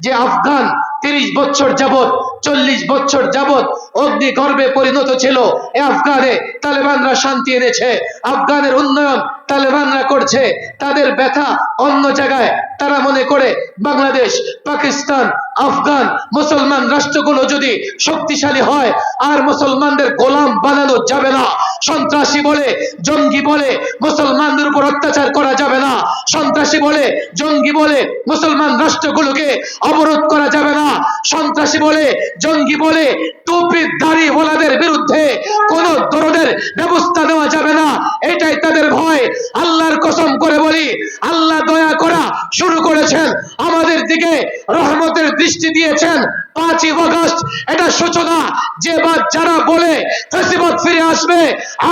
যে আফগান তিরিশ বছর যাবৎ, চল্লিশ বছর যাবৎ অগ্নি গর্বে পরিণত ছিল। আফগানে তালেবানরা শান্তি এনেছে। আফগানের উন্নয়ন তালেবানরা করছে, তাদের ব্যথা অন্য জায়গায়। তারা মনে করে বাংলাদেশ, পাকিস্তান, আফগান, মুসলমান রাষ্ট্রগুলো যদি শক্তিশালী হয়, আর মুসলমানদের গোলাম বানানো যাবে না। সন্ত্রাসী বলে, জঙ্গি বলে, মুসলমানদের উপর অত্যাচার করা যাবে না। সন্ত্রাসী বলে, জঙ্গি বলে, মুসলমান রাষ্ট্রগুলোকে অবরোধ করা যাবে না। সন্ত্রাসী বলে, জঙ্গি বলে, টুপি দাড়ি ওলাদের বিরুদ্ধে কোন দরদের ব্যবস্থা নেওয়া যাবে না। এটাই তাদের ভয়। আল্লাহর কসম করে বলি, আল্লাহ দয়া করা শুরু করেছেন, আমাদের দিকে রহমতের দৃষ্টি দিয়েছেন পাঁচই আগস্ট। এটা সূচনা, যে বা যারা বলে ফেসিবাদ ফিরে আসবে,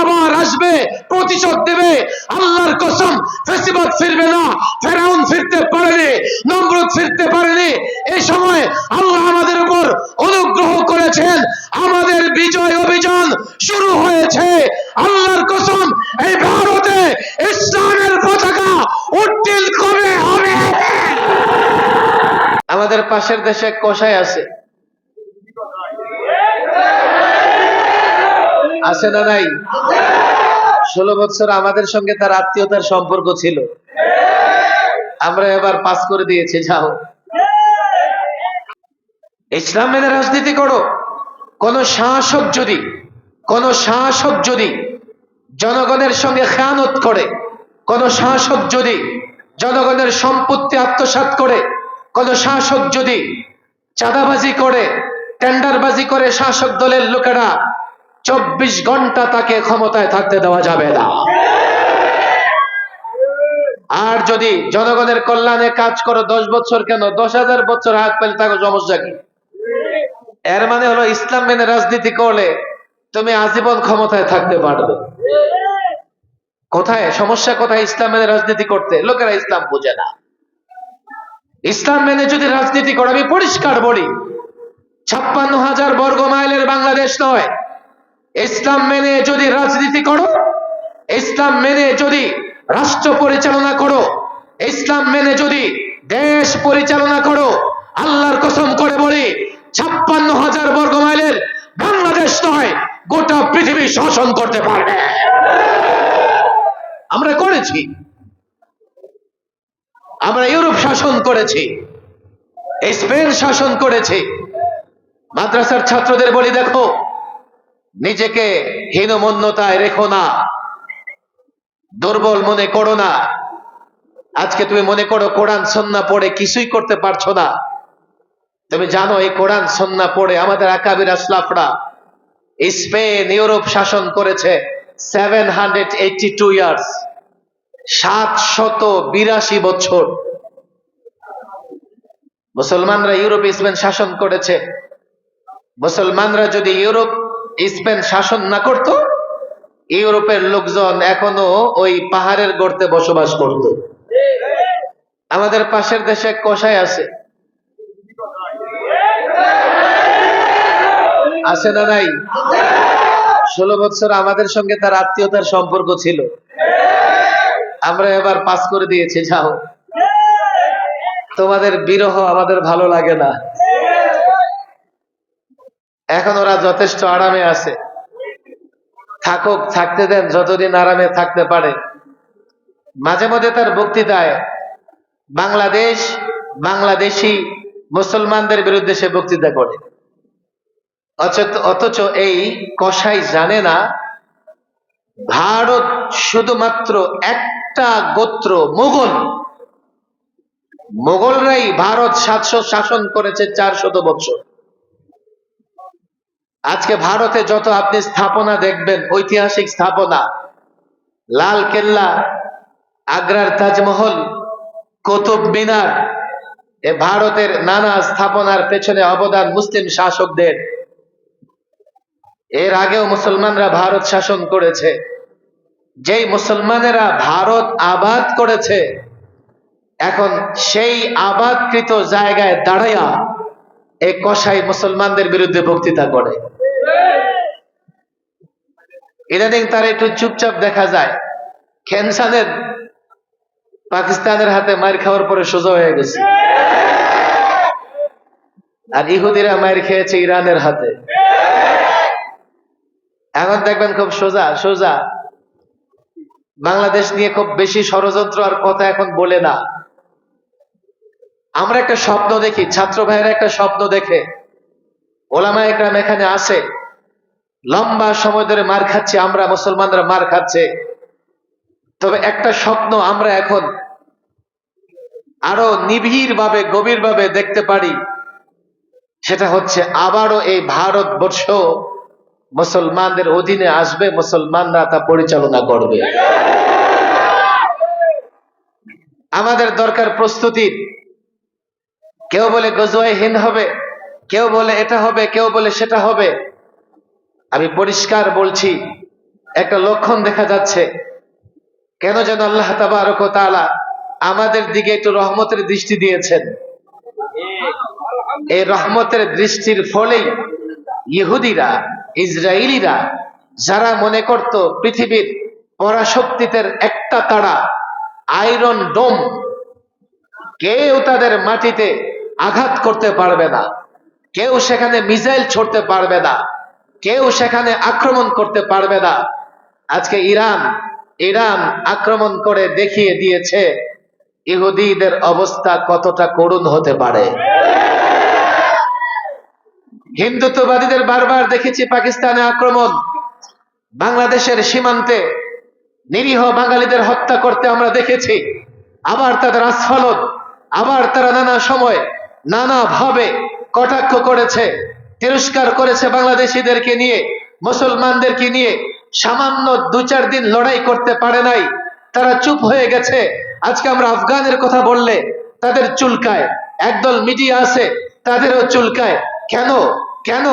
আবার আসবে, প্রতিশোধ দেবে। আল্লাহর কসম, ফেসিবাদ ফিরবে না, ফেরাউন ফিরতে পারেনি, নমরুদ ফিরতে পারেনি। এই সময় আল্লাহ আমাদের উপর অনুগ্রহ করেছেন, আমাদের বিজয় অভিযান শুরু হয়েছে। আল্লাহর কসম, এই ভারতে ইসলামের পতাকা আমাদের পাশের দেশে কষাই আছে। আছে না নাই? ষোলো বছর আমাদের সঙ্গে তার আত্মীয়তার সম্পর্ক ছিল। আমরা এবার পাস করে দিয়েছি, যাও। ইসলাম মেনে রাজনীতি করো। কোন শাসক যদি, কোন শাসক যদি জনগণের সঙ্গে খেয়ানত করে, কোন শাসক যদি জনগণের সম্পত্তি আত্মসাৎ করে, কোন শাসক যদি চাঁদাবাজি করে, টেন্ডারবাজি করে শাসক দলের লোকেরা, চব্বিশ ঘণ্টা তাকে ক্ষমতায় থাকতে দেওয়া যাবে না। আর যদি জনগণের কল্যাণে কাজ করো দশ বছর কেন? দশ হাজার বছর হাত পেলে থাকো সমস্যা কি? এর মানে হলো ইসলাম মেনে রাজনীতি করলে তুমি আজীবন ক্ষমতায় থাকতে পারবে। কোথায়? সমস্যা কোথায়? ইসলাম মেনে রাজনীতি করতে। লোকেরা ইসলাম বোঝে না। ইসলাম মেনে যদি রাজনীতি করে, আমি পরিষ্কার বলি, ছাপ্পান্ন হাজার বর্গ মাইলের বাংলাদেশ নয়। ইসলাম মেনে যদি রাজনীতি করো, ইসলাম মেনে যদি রাষ্ট্র পরিচালনা করো, ইসলাম মেনে যদি দেশ পরিচালনা করো, আল্লাহর কসম করে বলি, ছাপ্পান্ন হাজার বর্গ মাইলের বাংলাদেশ নয়, গোটা পৃথিবী শাসন করতে পারবে। আমরা করেছি। আমরা ইউরোপ শাসন করেছি। স্পেন শাসন করেছি। মাদ্রাসার ছাত্রদের বলি, দেখো, নিজেকে হীনমন্যতায় রেখো না। দুর্বল মনে করো না। আজকে তুমি মনে করো কোরআন সন্না পড়ে কিছুই করতে পারছ না। তুমি জানো এই কোরআন সন্না পড়ে আমাদের আকাবির আসলাফরা স্পেন, ইউরোপ শাসন করেছে। Seven hundred eighty two years বিরাশি বছর। মুসলমানরা ইউরোপ, স্পেন শাসন করেছে। মুসলমানরা যদি ইউরোপ, স্পেন শাসন না করত, ইউরোপের লোকজন এখনও ওই পাহাড়ের গর্তে বসবাস করত। আমাদের পাশের দেশে এক আছে। আছে না নাই? ষোলো বছর আমাদের সঙ্গে তার আত্মীয়তার সম্পর্ক ছিল। আমরা এবার পাস করে দিয়েছি, যাও। তোমাদের বিরহ আমাদের ভালো লাগে না। এখন ওরা যথেষ্ট আরামে আছে। থাকুক, থাকতে দেন, যতদিন আরামে থাকতে পারে। মাঝে মধ্যে তার বক্তৃতায় বাংলাদেশ, বাংলাদেশি মুসলমানদের বিরুদ্ধে সে বক্তৃতা করে। অথচ এই কসাই জানে না, ভারত শুধুমাত্র একটা গোত্র মুঘল মোগলরাই ভারত সাতশো শাসন করেছে চারশত বছর আজকে ভারতে যত আপনি স্থাপনা দেখবেন, ঐতিহাসিক স্থাপনা, লাল কেল্লা, আগ্রার তাজমহল, কুতুব মিনার, এ ভারতের নানা স্থাপনার পেছনে অবদান মুসলিম শাসকদের। এর আগেও মুসলমানরা ভারত শাসন করেছে। যেই মুসলমানেরা ভারত আবাদ করেছে, এখন সেই আবাদকৃত জায়গায় দাঁড়াইয়া এই কসাই মুসলমানদের বিরুদ্ধে বক্তৃতা করে। ইদানিং তার একটু চুপচাপ দেখা যায়। খেনসানের পাকিস্তানের হাতে মার খাওয়ার পরে সোজা হয়ে গেছে। আর ইহুদিরা মায়ের খেয়েছে ইরানের হাতে। এখন দেখবেন খুব সোজা সোজা। বাংলাদেশ নিয়ে খুব বেশি ষড়যন্ত্র আর কথা এখন বলে না। আমরা একটা স্বপ্ন দেখি, ছাত্র ভাইয়েরা একটা স্বপ্ন দেখে। ওলামা একরাম এখানে আসে লম্বা সময় ধরে মার খাচ্ছি, আমরা মুসলমানরা মার খাচ্ছে। তবে একটা স্বপ্ন আমরা এখন আরও নিবিড় ভাবে গভীর ভাবে দেখতে পারি। সেটা হচ্ছে আবারও এই ভারতবর্ষ মুসলমানদের অধীনে আসবে, মুসলমানরা তা পরিচালনা করবে। আমাদের দরকার প্রস্তুতির কেউ বলে গজওয়াই হিন্দ হবে, কেউ বলে এটা হবে, কেউ বলে সেটা হবে। আমি পরিষ্কার বলছি, একটা লক্ষণ দেখা যাচ্ছে। কেন যেন আল্লাহ তাবারক ও আমাদের দিকে একটু রহমতের দৃষ্টি দিয়েছেন। এই রহমতের দৃষ্টির ফলেই ইহুদিরা ইসরায়েলিরা যারা মনে করত পৃথিবীর পরাশক্তিদের একটা তারা, আয়রন ডোম, কেউ তাদের মাটিতে আঘাত করতে পারবে না, কেউ সেখানে মিসাইল ছড়তে পারবে না, কেউ সেখানে আক্রমণ করতে পারবে না। আজকে ইরান ইরান আক্রমণ করে দেখিয়ে দিয়েছে, ইহুদিদের অবস্থা কতটা করুণ হতে পারে। হিন্দুত্ববাদীদের বারবার দেখেছি পাকিস্তানে আক্রমণ। বাংলাদেশের সীমান্তে নিরীহ বাঙালিদের হত্যা করতে আমরা দেখেছি। আবার তাদের আস্ফালন, আবার তারা নানা সময় নানা ভাবে কটাক্ষ করেছে, তিরস্কার করেছে বাংলাদেশিদেরকে নিয়ে, মুসলমানদেরকে নিয়ে। সামান্য দু চার দিন লড়াই করতে পারে নাই। তারা চুপ হয়ে গেছে। আজকে আমরা আফগানের কথা বললে তাদের চুলকায়। একদল মিডিয়া আছে, তাদেরও চুলকায়। কেন? কেন?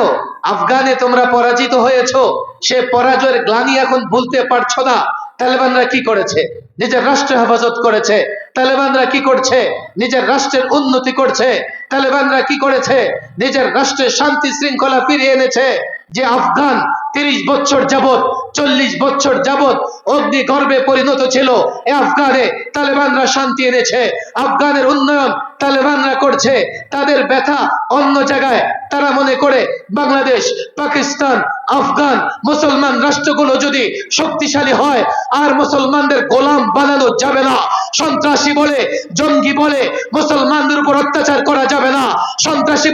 আফগানে তোমরা পরাজিত হয়েছ। সে পরাজয়ের গ্লানি এখন ভুলতে পারছ না। তালেবানরা কি করেছে? নিজের রাষ্ট্র হেফাজত করেছে। তালেবানরা কি করছে? নিজের রাষ্ট্রের উন্নতি করছে। তালেবানরা কি করেছে? নিজের রাষ্ট্রের শান্তি শৃঙ্খলা ফিরিয়ে এনেছে। যে আফগান তিরিশ বছর যাবত চল্লিশ বছর যাবত অগ্নি গর্বে পরিণত ছিল, এ আফগানে তালেবানরা শান্তি এনেছে। আফগানের উন্নয়ন তালেবানরা করছে। তাদের ব্যথা অন্য জায়গায় তারা মনে করে, বাংলাদেশ, পাকিস্তান, আফগান, মুসলমান রাষ্ট্রগুলো যদি শক্তিশালী হয়, আর মুসলমানদের গোলাম বানানো যাবে না। সন্ত্রাসী বলে, জঙ্গি বলে, মুসলমানদের উপর অত্যাচার করা যাবে না।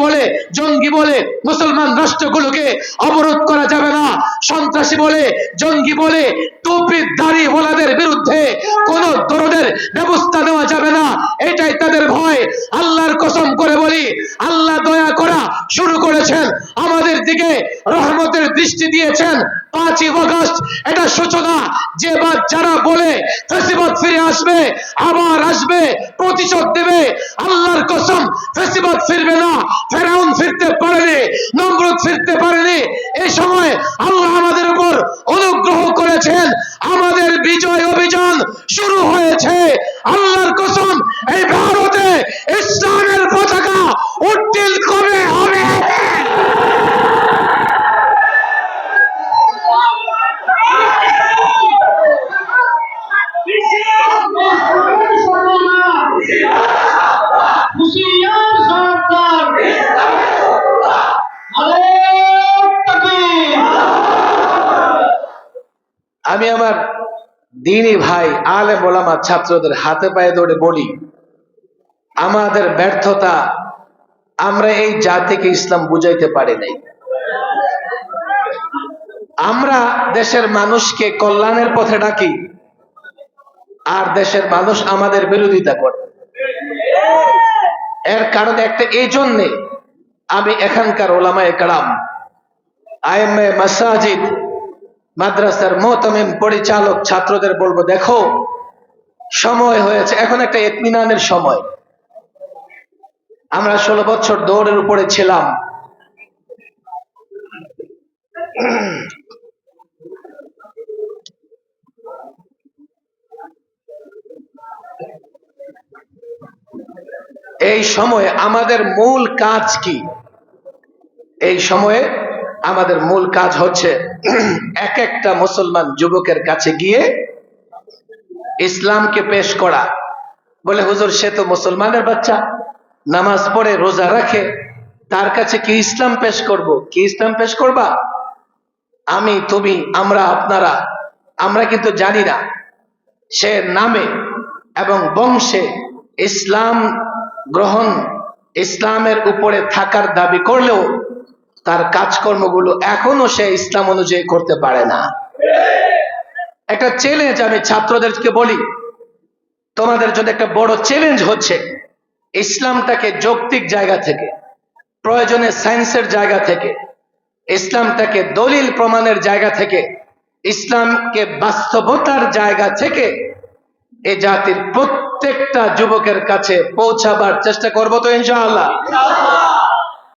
বলে, জঙ্গি বলে, মুসলমান রাষ্ট্রগুলোকে অবরোধ করা যাবে না। সন্ত্রাসী বলে, জঙ্গি বলে টুপির দাড়ি ওলাদের বিরুদ্ধে কোন ধরনের ব্যবস্থা নেওয়া যাবে না। এটাই তাদের ভয়। আল্লাহর কসম করে বলি, আল্লাহ দয়া করা শুরু করেছেন। আমাদের দিকে রহমতের দৃষ্টি দিয়েছেন। পাঁচই অগস্ট এটা সূচনা। যে বা যারা বলে ফেসিবাদ ফিরে আসবে, আবার আসবে, প্রতিশোধ দেবে আল্লাহর কসম, ফেসিবাদ ফিরবে না, ফেরাউন ফিরতে পারেনি, নমরুদ ফিরতে পারেনি। এই সময় আল্লাহ আমাদের উপর অনুগ্রহ করেছেন, আমাদের বিজয় অভিযান শুরু হয়েছে। আল্লাহর কসম, এই ভারতে ইসলামের পতাকা উড্ডীন কবে? আমি আমার দিনী ভাই আলে মোলামা ছাত্রদের হাতে পায়ে দৌড়ে বলি, আমাদের ব্যর্থতা আমরা এই জাতিকে ইসলাম বুঝাইতে পারি নাই। আমরা দেশের মানুষকে কল্যাণের পথে ডাকি, আর দেশের মানুষ আমাদের বিরোধিতা করে। এর কারণ একটা এই জন্যে আমি এখানকার ওলামা একরাম আইএমএ, মাসাজিদ মাদ্রাসার মোহতামিম পরিচালক ছাত্রদের বলব, দেখো, সময় হয়েছে, এখন একটা এতমিনানের সময়। আমরা ষোলো বছর দৌড়ের উপরে ছিলাম। এই সময়ে আমাদের মূল কাজ কি? এই সময়ে আমাদের মূল কাজ হচ্ছে এক একটা মুসলমান যুবকের কাছে গিয়ে ইসলামকে পেশ করা। বলে, হুজুর, সে তো মুসলমানের বাচ্চা। নামাজ পড়ে, রোজা রাখে। তার কাছে কি ইসলাম পেশ করব? কি ইসলাম পেশ করবা? আমি, তুমি, আমরা, আপনারা। আমরা কিন্তু জানি না সে নামে এবং বংশে ইসলাম গ্রহণ ইসলামের উপরে থাকার দাবি করলেও তার কাজকর্মগুলো এখনও সে ইসলাম অনুযায়ী করতে পারে না। একটা চ্যালেঞ্জ আমি ছাত্রদেরকে বলি, তোমাদের জন্য একটা বড় চ্যালেঞ্জ হচ্ছে ইসলামটাকে যৌক্তিক জায়গা থেকে, প্রয়োজনে সায়েন্সের জায়গা থেকে, ইসলামটাকে দলিল প্রমাণের জায়গা থেকে, ইসলামকে বাস্তবতার জায়গা থেকে এ জাতির প্রত্যেকটা যুবকের কাছে পৌঁছাবার চেষ্টা করব তো ইনশাআল্লাহ।